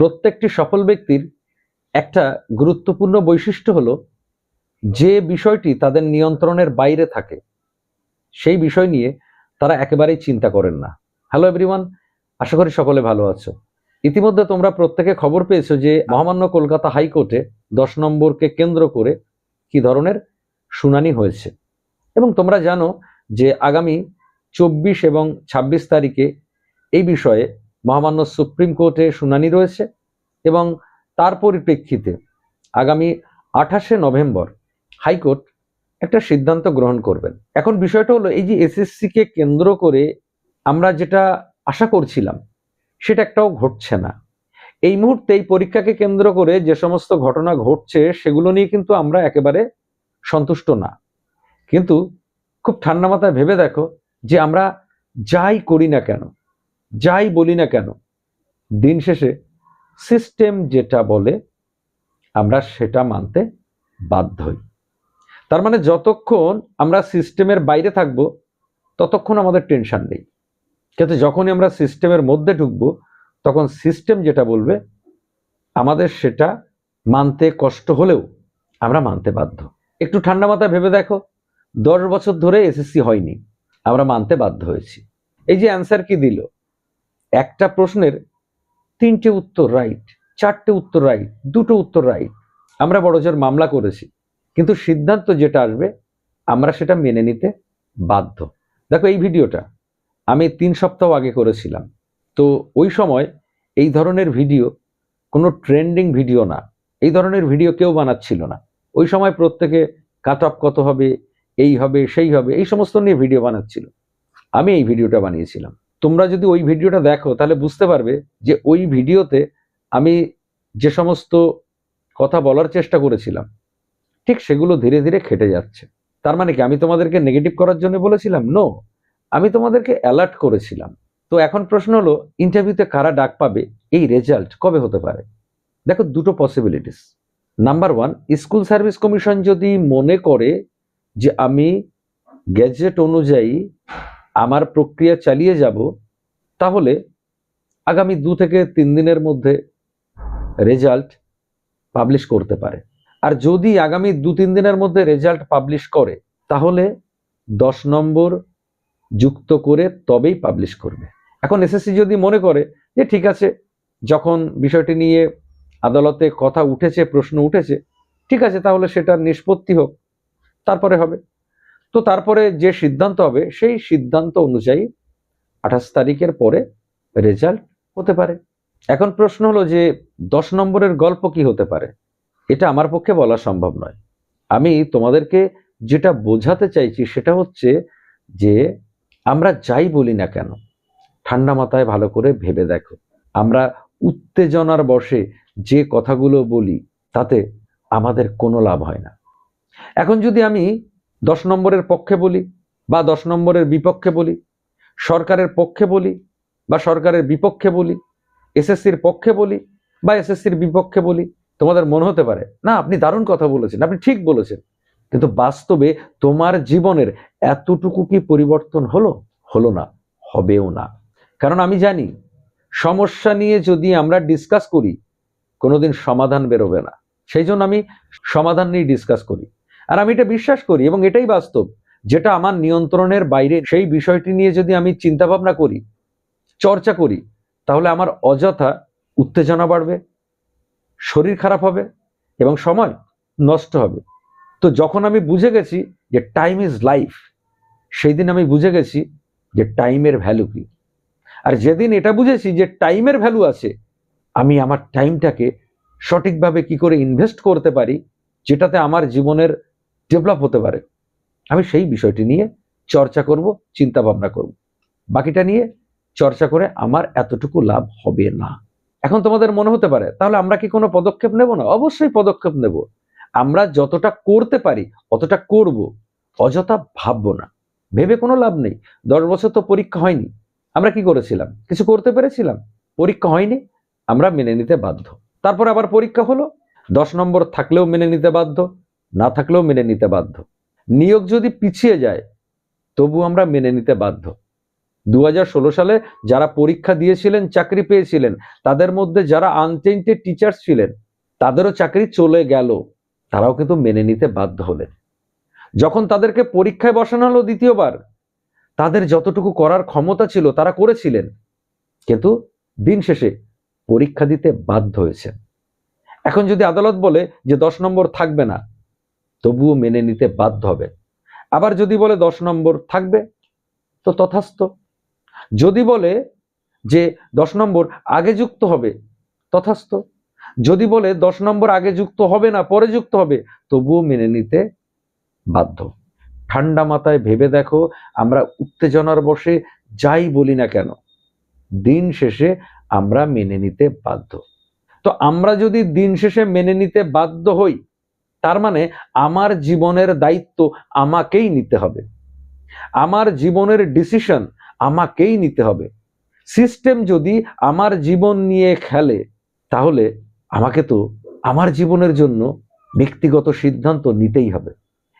প্রত্যেকটি সফল ব্যক্তির একটা গুরুত্বপূর্ণ বৈশিষ্ট্য হলো যে বিষয়টি তাদের নিয়ন্ত্রণের বাইরে থাকে, সেই বিষয় নিয়ে তারা একেবারেই চিন্তা করেন না। হ্যালো এভরিওয়ান আশা করি সকলে ভালো আছো। ইতিমধ্যে তোমরা প্রত্যেকে খবর পেয়েছ যে মহামান্য কলকাতা হাইকোর্টে দশ নম্বরকে কেন্দ্র করে কি ধরনের শুনানি হয়েছে। এবং তোমরা জানো যে আগামী চব্বিশ এবং ২৬ তারিখে এই বিষয়ে মহামান্য সুপ্রিম কোর্টে শুনানি রয়েছে এবং তার পরিপ্রেক্ষিতে আগামী আঠাশে নভেম্বর হাইকোর্ট একটা সিদ্ধান্ত গ্রহণ করবেন। এখন বিষয়টা হলো, এই যে এসএসসিকে কেন্দ্র করে আমরা যেটা আশা করছিলাম, সেটা একটাও ঘটছে না। এই মুহূর্তে এই পরীক্ষাকে কেন্দ্র করে যে সমস্ত ঘটনা ঘটছে, সেগুলো নিয়ে কিন্তু আমরা একেবারে সন্তুষ্ট না। কিন্তু খুব ঠান্ডা মাথায় ভেবে দেখো যে আমরা যাই করি না কেন যাই বলি না কেন, দিন শেষে সিস্টেম যেটা বলে, আমরা সেটা মানতে বাধ্য হই। তার মানে যতক্ষণ আমরা সিস্টেমের বাইরে থাকব, ততক্ষণ আমাদের টেনশন নেই। কিন্তু যখনই আমরা সিস্টেমের মধ্যে ঢুকবো, তখন সিস্টেম যেটা বলবে, আমাদের সেটা মানতে কষ্ট হলেও আমরা মানতে বাধ্য। একটু ঠান্ডা মাথায় ভেবে দেখো, দশ বছর ধরে এসএসসি হয়নি, আমরা মানতে বাধ্য হয়েছি। এই যে অ্যান্সার কি দিল? একটা প্রশ্নের তিনটে উত্তর রাইট চারটে উত্তর রাইট দুটো উত্তর রাইট আমরা বড়জোর মামলা করেছি, কিন্তু সিদ্ধান্ত যেটা আসবে, আমরা সেটা মেনে নিতে বাধ্য। দেখো এই ভিডিওটা আমি তিন সপ্তাহ আগে করেছিলাম। তো ওই সময় এই ধরনের ভিডিও কোনো ট্রেন্ডিং ভিডিও না, এই ধরনের ভিডিও কেউ বানাচ্ছিল না। ওই সময় প্রত্যেকে কাট অফ কত হবে, এই হবে, সেই হবে, এই সমস্ত নিয়ে ভিডিও বানাচ্ছিল। আমি এই ভিডিওটা বানিয়েছিলাম। তোমরা যদি ওই ভিডিওটা দেখো, তাহলে বুঝতে পারবে যে ওই ভিডিওতে আমি যে সমস্ত কথা বলার চেষ্টা করেছিলাম, ঠিক সেগুলো ধীরে ধীরে খেটে যাচ্ছে। তার মানে কি, আমি তোমাদেরকে নেগেটিভ করার জন্য বলেছিলাম? নো আমি তোমাদেরকে অ্যালার্ট করেছিলাম। তো এখন প্রশ্ন হলো ইন্টারভিউতে কারা ডাক পাবে? এই রেজাল্ট কবে হতে পারে? দেখো, দুটো possibilities number one school service commission যদি মনে করে যে আমি গ্যাজেট অনুযায়ী আমার প্রক্রিয়া চালিয়ে যাব, তাহলে আগামী দু থেকে তিন দিনের মধ্যে রেজাল্ট পাবলিশ করতে পারে। আর যদি আগামী দু তিন দিনের মধ্যে রেজাল্ট পাবলিশ করে, তাহলে দশ নম্বর যুক্ত করে তবেই পাবলিশ করবে। এখন এসএসসি যদি মনে করে যে ঠিক আছে, যখন বিষয়টি নিয়ে আদালতে কথা উঠেছে, প্রশ্ন উঠেছে, ঠিক আছে, তাহলে সেটার নিষ্পত্তি হোক, তারপরে হবে। তো তারপরে যে সিদ্ধান্ত হবে, সেই সিদ্ধান্ত অনুযায়ী আঠাশ তারিখের পরে রেজাল্ট হতে পারে। এখন প্রশ্ন হলো যে, দশ নম্বরের গল্প কি হতে পারে? এটা আমার পক্ষে বলা সম্ভব নয়। আমি তোমাদেরকে যেটা বোঝাতে চাইছি সেটা হচ্ছে যে, আমরা যাই বলি না কেন, ঠান্ডা মাথায় ভালো করে ভেবে দেখো। আমরা উত্তেজনার বসে যে কথাগুলো বলি, তাতে আমাদের কোনো লাভ হয় না। এখন যদি আমি দশ নম্বরের পক্ষে বলি বা দশ নম্বরের বিপক্ষে বলি, সরকারের পক্ষে বলি বা সরকারের বিপক্ষে বলি, এসএসসির পক্ষে বলি বা এসএসসির বিপক্ষে বলি, তোমাদের মনে হতে পারে, না, আপনি দারুণ কথা বলেছেন, আপনি ঠিক বলেছেন। কিন্তু বাস্তবে তোমার জীবনের এতটুকু কি পরিবর্তন হলো? হলো না, হবেও না। কারণ আমি জানি, সমস্যা নিয়ে যদি আমরা ডিসকাস করি, কোনোদিন সমাধান বেরোবে না। সেই জন্য আমি সমাধান নিয়ে ডিসকাস করি। আর আমি এটা বিশ্বাস করি এবং এটাই বাস্তব, যেটা আমার নিয়ন্ত্রণের বাইরে, সেই বিষয়টি নিয়ে যদি আমি চিন্তা ভাবনা করি, চর্চা করি, তাহলে আমার অযথা উত্তেজনা বাড়বে, শরীর খারাপ হবে এবং সময় নষ্ট হবে। তো যখন আমি বুঝে গেছি যে টাইম ইজ লাইফ সেই দিন আমি বুঝে গেছি যে টাইমের ভ্যালু কি। আর যেদিন এটা বুঝেছি যে টাইমের ভ্যালু আছে, আমি আমার টাইমটাকে সঠিকভাবে কি করে ইনভেস্ট করতে পারি, যেটাতে আমার জীবনের ডেভেলপ হতে পারে। আমি সেই বিষয়টি নিয়ে চর্চা করব চিন্তা ভাবনা করব। বাকিটা নিয়ে চর্চা করে আমার এতটুকু লাভ হবে না। এখন তোমাদের মনে হতে পারে, তাহলে আমরা কি কোনো পদক্ষেপ নেব না? অবশ্যই পদক্ষেপ নেব। আমরা যতটা করতে পারি, অতটা করব, অযথা ভাববো না। ভেবে কোনো লাভ নেই। দশ বছর তো পরীক্ষা হয়নি। আমরা কি করেছিলাম? কিছু করতে পেরেছিলাম? পরীক্ষা হয়নি। আমরা মেনে নিতে বাধ্য। তারপর আবার পরীক্ষা হলো। দশ নম্বর থাকলেও মেনে নিতে বাধ্য। না থাকলেও মেনে নিতে বাধ্য। নিয়োগ যদি পিছিয়ে যায়, তবু আমরা মেনে নিতে বাধ্য। দু হাজার ষোলো সালে যারা পরীক্ষা দিয়েছিলেন, চাকরি পেয়েছিলেন, তাদের মধ্যে যারা আনটেন্টেড টিচার্স ছিলেন, তাদেরও চাকরি চলে গেল। তারাও কিন্তু মেনে নিতে বাধ্য হলেন। যখন তাদেরকে পরীক্ষায় বসানো হলো দ্বিতীয়বার, তাদের যতটুকু করার ক্ষমতা ছিল তারা করেছিলেন। কিন্তু দিন শেষে পরীক্ষা দিতে বাধ্য হয়েছেন। এখন যদি আদালত বলে যে দশ নম্বর থাকবে না তবুও মেনে নিতে বাধ্য হবে। আবার যদি বলে দশ নম্বর থাকবে, তো তথাস্থ। যদি বলে যে দশ নম্বর আগে যুক্ত হবে, তথাস্থ। যদি বলে দশ নম্বর আগে যুক্ত হবে না, পরে যুক্ত হবে, তবুও মেনে নিতে বাধ্য। ঠান্ডা মাথায় ভেবে দেখো, আমরা উত্তেজনার বসে যাই বলি না কেন, দিন শেষে আমরা মেনে নিতে বাধ্য। তো আমরা যদি দিন শেষে মেনে নিতে বাধ্য হই তার মানে আমার জীবনের দায়িত্ব আমাকেই নিতে হবে। আমার জীবনের ডিসিশন আমাকেই নিতে হবে। সিস্টেম যদি আমার জীবন নিয়ে খেলে, তাহলে আমাকে তো আমার জীবনের জন্য ব্যক্তিগত সিদ্ধান্ত নিতেই হবে।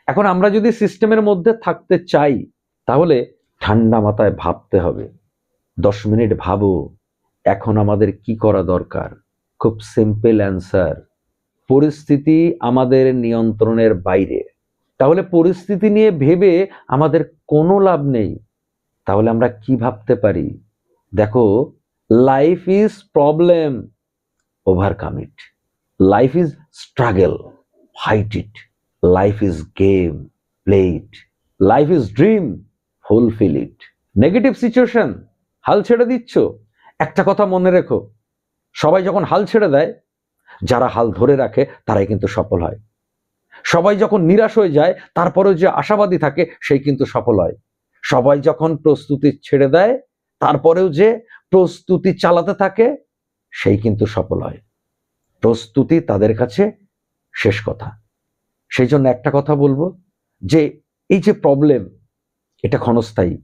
এখন আমরা যদি সিস্টেমের মধ্যে থাকতে চাই, তাহলে ঠান্ডা মাথায় ভাবতে হবে। দশ মিনিট ভাবো, এখন আমাদের কি করা দরকার? খুব সিম্পল অ্যান্সার পরিস্থিতি আমাদের নিয়ন্ত্রণের বাইরে। তাহলে পরিস্থিতি নিয়ে ভেবে আমাদের কোনো লাভ নেই। তাহলে আমরা কি ভাবতে পারি? দেখো life is problem overcome it life is struggle fight it life is game play it life is dream fulfil it negative situation হাল ছেড়ে দিচ্ছ। একটা কথা মনে রেখো, সবাই যখন হাল ছেড়ে দেয় যারা হাল ধরে রাখে, তারাই কিন্তু সফল হয়। সবাই যখন নিরাশ হয়ে যায়, তারপরেও যে আশাবাদী থাকে, সেই কিন্তু সফল হয়। সবাই যখন প্রস্তুতি ছেড়ে দেয়, তারপরেও যে প্রস্তুতি চালাতে থাকে, সেই কিন্তু সফল হয়। প্রস্তুতি তাদের কাছে শেষ কথা। সেই জন্য একটা কথা বলব, যে এই যে প্রবলেম এটা ক্ষণস্থায়ী।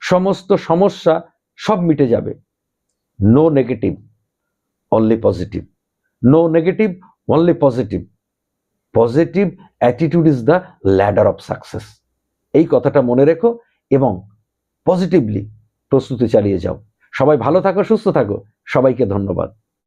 সমস্ত সমস্যা সব মিটে যাবে। No negative only positive no negative only positive positive attitude is the ladder of success এই কথাটা মনে রেখো এবং পজিটিভলি প্রস্তুতি চালিয়ে যাও। সবাই ভালো থাকো, সুস্থ থাকো। সবাইকে ধন্যবাদ।